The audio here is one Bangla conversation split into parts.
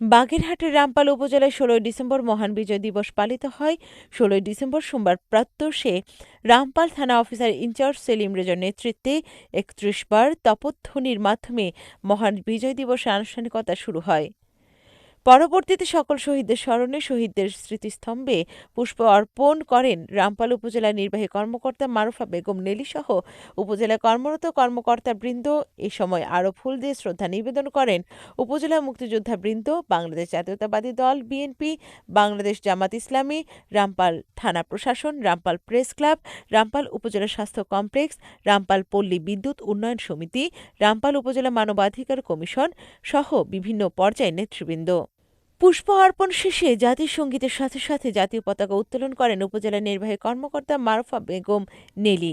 বাগেরহাটের রামপাল উপজেলায় ষোলোই ডিসেম্বর মহান বিজয় দিবস পালিত হয়। ষোলোই ডিসেম্বর সোমবার প্রাত্যষে রামপাল থানা অফিসার ইনচার্জ সেলিম রেজার নেতৃত্বে একত্রিশ বার তপধ্বনির মাধ্যমে মহান বিজয় দিবসের আনুষ্ঠানিকতা শুরু হয়। পরবর্তীতে সকল শহীদদের স্মরণে শহীদদের স্মৃতিস্তম্ভে পুষ্প অর্পণ করেন রামপাল উপজেলা নির্বাহী কর্মকর্তা মারুফা বেগম নেলি সহ উপজেলা কর্মরত কর্মকর্তা বৃন্দ এ সময় আরও ফুল দিয়ে শ্রদ্ধা নিবেদন করেন। উপজেলা মুক্তিযোদ্ধা বৃন্দ, বাংলাদেশ জাতীয়তাবাদী দল, বিএনপি, বাংলাদেশ জামাত ইসলামী, রামপাল থানা প্রশাসন, রামপাল প্রেস ক্লাব, রামপাল উপজেলা স্বাস্থ্য কমপ্লেক্স, রামপাল পল্লী বিদ্যুৎ উন্নয়ন সমিতি, রামপাল উপজেলা মানবাধিকার কমিশন সহ বিভিন্ন পর্যায়ে নেতৃবৃন্দ। পুষ্প অর্পণ শেষে জাতীয় সঙ্গীতের সাথে সাথে জাতীয় পতাকা উত্তোলন করেন উপজেলা নির্বাহী কর্মকর্তা মারফা বেগম নেলি।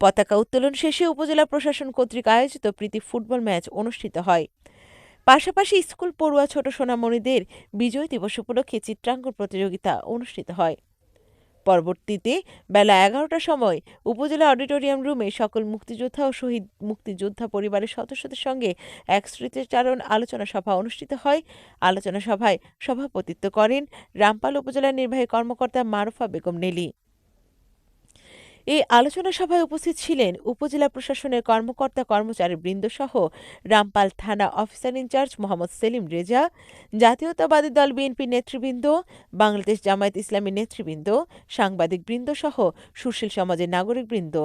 পতাকা উত্তোলন শেষে উপজেলা প্রশাসন কর্তৃক আয়োজিত প্রীতি ফুটবল ম্যাচ অনুষ্ঠিত হয়। পাশাপাশি স্কুল পড়ুয়া ছোট সোনামণিদের বিজয় দিবস উপলক্ষে চিত্রাঙ্কন প্রতিযোগিতা অনুষ্ঠিত হয়। পরবর্তীতে বেলা এগারোটার সময় উপজেলা অডিটোরিয়াম রুমে সকল মুক্তিযোদ্ধা ও শহীদ মুক্তিযোদ্ধা পরিবারের সদস্যদের সঙ্গে এক স্মৃতিচারণ আলোচনা সভা অনুষ্ঠিত হয়। আলোচনা সভায় সভাপতিত্ব করেন রামপাল উপজেলা নির্বাহী কর্মকর্তা মারুফা বেগম নেলি। এই আলোচনা সভায় উপস্থিত ছিলেন উপজেলা প্রশাসনের কর্মকর্তা কর্মচারী বৃন্দসহ রামপাল থানা officer in charge Mohammad Selim Reza, জাতীয়তাবাদী দল বিএনপি নেতৃবৃন্দ, বাংলাদেশ জামায়াত ইসলামী নেতৃবৃন্দ সাংবাদিক বৃন্দসহ সুশীল সমাজের নাগরিকবৃন্দ।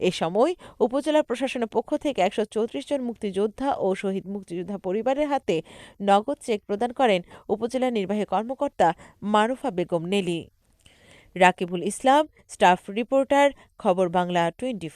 এ সময় উপজেলা প্রশাসনের পক্ষ থেকে একশো চৌত্রিশ জন মুক্তিযোদ্ধা ও শহীদ মুক্তিযোদ্ধা পরিবারের হাতে নগদ চেক প্রদান করেন উপজেলা নির্বাহী কর্মকর্তা Marufa Begum Neli. Rakibul Islam staff reporter Khobor Bangla twenty